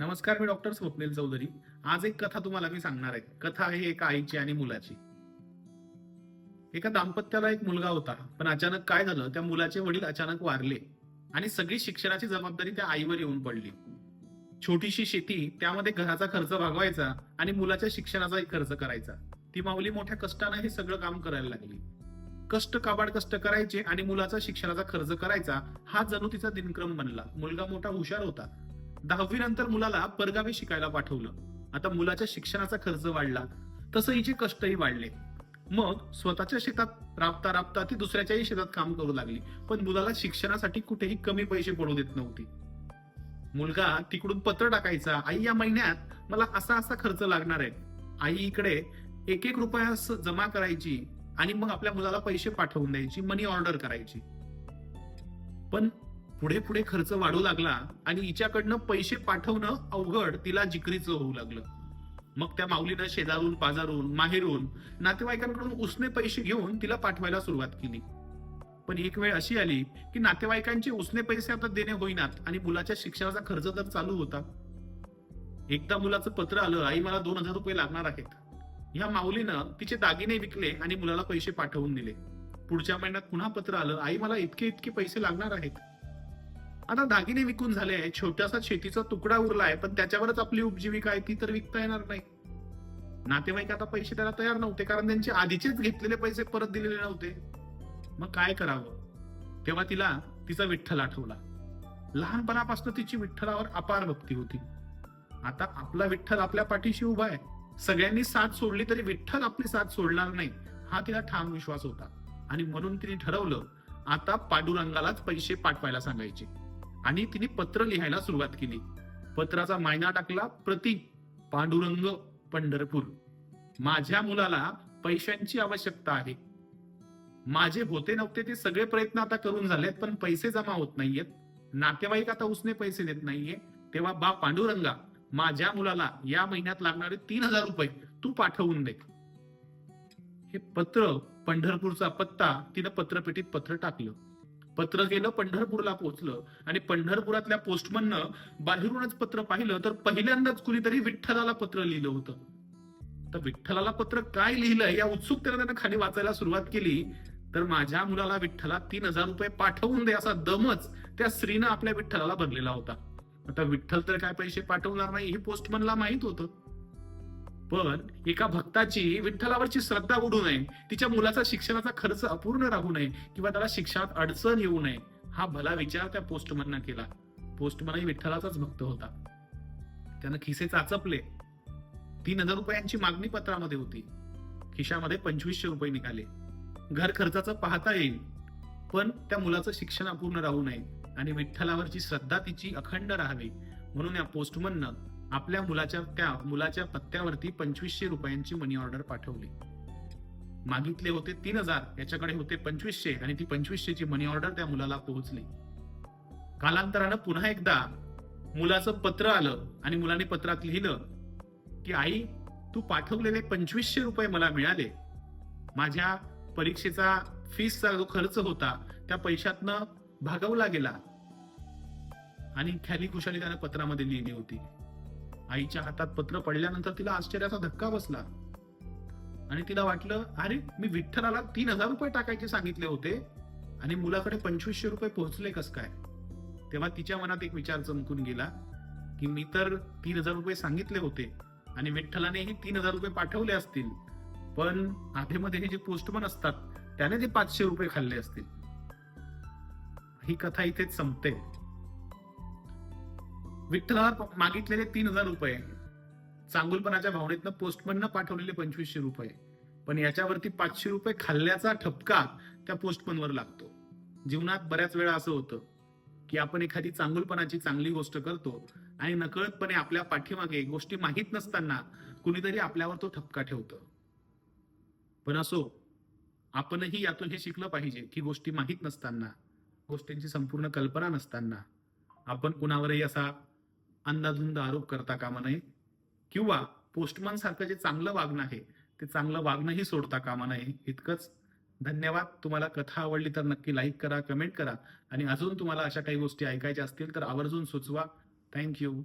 नमस्कार मी डॉक्टर स्वप्नील चौधरी. आज एक कथा तुम्हाला मी सांगणार आहे. कथा आहे एका आईची आणि मुलाची. एका दाम्पत्याला एक मुलगा होता पण अचानक काय झालं त्या मुलाचे वडील अचानक वारले आणि सगळी शिक्षणाची जबाबदारी त्या आईवर येऊन पडली. छोटीशी शेती त्यामध्ये घराचा खर्च भागवायचा आणि मुलाच्या शिक्षणाचाही खर्च करायचा. ती माऊली मोठ्या कष्टाने हे सगळं काम करायला लागली. कष्ट काबाड कष्ट करायचे आणि मुलाचा शिक्षणाचा खर्च करायचा हा जणू तिचा दिनक्रम बनला. मुलगा मोठा हुशार होता दहावी नंतर मुलाला परगावी शिकायला पाठवलं. आता मुलाच्या शिक्षणाचा खर्च वाढला. तसं हिचे कष्टही वाढले. मग स्वतःच्या शेतात राबता राबता ती दुसऱ्याच्याही शेतात काम करू लागली. पण मुलाला शिक्षणासाठी कुठेही कमी पैसे पडू देत नव्हती. मुलगा तिकडून पत्र टाकायचा आई या महिन्यात मला असा असा खर्च लागणार आहे. आई इकडे एक एक रुपया जमा करायची आणि मग आपल्या मुलाला पैसे पाठवून द्यायची मनी ऑर्डर करायची. पण पुढे पुढे खर्च वाढू लागला आणि हिच्याकडनं पैसे पाठवणं अवघड तिला जिकरीचं होऊ लागलं. मग त्या माऊलीनं शेजारून पाजारून माहेरून नातेवाईकांकडून उसने पैसे घेऊन तिला पाठवायला सुरुवात केली. पण एक वेळ अशी आली की नातेवाईकांचे उसने पैसे आता देणे होईनात आणि मुलाच्या शिक्षणाचा खर्च तर चालू होता. एकदा मुलाचं पत्र आलं आई मला दोन हजार रुपये लागणार आहेत. ह्या माऊलीनं तिचे दागिने विकले आणि मुलाला पैसे पाठवून दिले. पुढच्या महिन्यात पुन्हा पत्र आलं आई मला इतके इतके पैसे लागणार आहेत. आता दागिने विकून झाले आहे छोट्यासा शेतीचा तुकडा उरलाय पण त्याच्यावरच आपली उपजीविका आहे ती तर विकता येणार नाही. नातेवाईक आता पैसे द्यायला तयार नव्हते कारण त्यांचे आधीचेच घेतलेले पैसे परत दिलेले नव्हते. मग काय करावं? तेव्हा तिला तिचा विठ्ठल आठवला. लहानपणापासून तिची विठ्ठलावर अपार भक्ती होती. आता आपला विठ्ठल आपल्या पाठीशी उभा आहे. सगळ्यांनी साथ सोडली तरी विठ्ठल आपली साथ सोडणार नाही हा तिला ठाम विश्वास होता. आणि म्हणून तिने ठरवलं आता पाडुरंगालाच पैसे पाठवायला सांगायचे. आणि तिने पत्र लिहायला सुरुवात केली. पत्राचा मायना टाकला प्रति पांडुरंग पंढरपूर. माझ्या मुलाला पैशांची आवश्यकता आहे. माझे होते नव्हते ते सगळे प्रयत्न आता करून झालेत पण पैसे जमा होत नाहीयेत. नातेवाईक आता उसने पैसे देत नाहीये. तेव्हा बा पांडुरंगा माझ्या मुलाला या महिन्यात लागणारे तीन हजार रुपये तू पाठवून दे. हे पत्र पंढरपूरचा पत्ता तिनं पत्रपेटीत पत्र टाकलं. पत्र गेलं पंढरपूरला पोहोचलं. आणि पंढरपुरातल्या पोस्टमननं बाहेरूनच पत्र पाहिलं तर पहिल्यांदाच कुणीतरी विठ्ठलाला पत्र लिहिलं होतं. तर विठ्ठलाला पत्र काय लिहिलंय या उत्सुकतेने त्यानं खाली वाचायला सुरुवात केली. तर माझ्या मुलाला विठ्ठला तीन हजार रुपये पाठवून दे असा दमच त्या स्त्रीनं आपल्या विठ्ठलाला भरलेला होता. आता विठ्ठल तर काय पैसे पाठवणार नाही हे पोस्टमनला माहीत होतं. पण एका भक्ताची विठ्ठलावरची श्रद्धा उडू नये तिच्या मुलाचा शिक्षणाचा खर्च अपूर्ण राहू नये किंवा त्याला शिक्षणात अडचण येऊ नये हा भला विचार त्या पोस्टमॅननं केला. पोस्टमनही विठ्ठलाचाच भक्त होता. त्यानं खिसे चाचपले. तीन हजार रुपयांची मागणी पत्रामध्ये होती. खिशामध्ये पंचवीसशे रुपये निघाले. घर खर्चाचं पाहता येईल पण त्या मुलाचं शिक्षण अपूर्ण राहू नये आणि विठ्ठलावरची श्रद्धा तिची अखंड राहावी म्हणून या पोस्टमननं आपल्या मुलाच्या त्या मुलाच्या पत्त्यावरती पंचवीसशे रुपयांची मनी ऑर्डर पाठवली. मागितले होते तीन हजार याच्याकडे होते पंचवीसशे आणि ती पंचवीसशेची मनी ऑर्डर त्या मुलाला पोहोचली. कालांतरानं पुन्हा एकदा मुलाचं पत्र आलं आणि मुलाने पत्रात लिहिलं की आई तू पाठवलेले पंचवीसशे रुपये मला मिळाले. माझ्या परीक्षेचा फीसचा जो खर्च होता त्या पैशातनं भागवला गेला. आणि खाली खुशाली त्यानं पत्रामध्ये लिहिली होती. आईच्या हातात पत्र पडल्यानंतर तिला आश्चर्याचा धक्का बसला. आणि तिला वाटलं अरे मी विठ्ठलाला तीन हजार रुपये टाकायचे सांगितले होते आणि मुलाकडे पंचवीसशे रुपये पोहोचले कस काय? तेव्हा तिच्या मनात एक विचार चमकून गेला की मी तर तीन हजार रुपये सांगितले होते आणि विठ्ठलानेही तीन हजार रुपये पाठवले असतील. पण आधेमध्ये हे जे पोस्टमन असतात त्याने ते पाचशे रुपये खाल्ले असतील. ही कथा इथेच संपते. विठ्ठलाला मागितलेले तीन हजार रुपये. चांगुलपणाच्या भावनेतनं पोस्टमननं पाठवलेले पंचवीसशे रुपये. पण याच्यावरती पाचशे रुपये खाल्ल्याचा ठपका त्या पोस्टमनवर लागतो. जीवनात बऱ्याच वेळा असं होतं की आपण एखादी चांगुलपणाची चांगली गोष्ट करतो आणि नकळतपणे आपल्या पाठीमागे गोष्टी माहीत नसताना कुणीतरी आपल्यावर तो ठपका ठेवतो. पण असो आपणही यातून हे शिकलं पाहिजे की गोष्टी माहीत नसताना गोष्टींची संपूर्ण कल्पना नसताना आपण कुणावरही असा अंदाधुंद आरोप करता कामा नये किंवा पोस्टमन सारखं जे चांगलं वागणं आहे ते चांगलं वागणंही सोडता कामा नये. इतकंच धन्यवाद. तुम्हाला कथा आवडली तर नक्की लाईक करा कमेंट करा आणि अजून तुम्हाला अशा काही गोष्टी ऐकायच्या असतील तर आवर्जून सुचवा. थँक्यू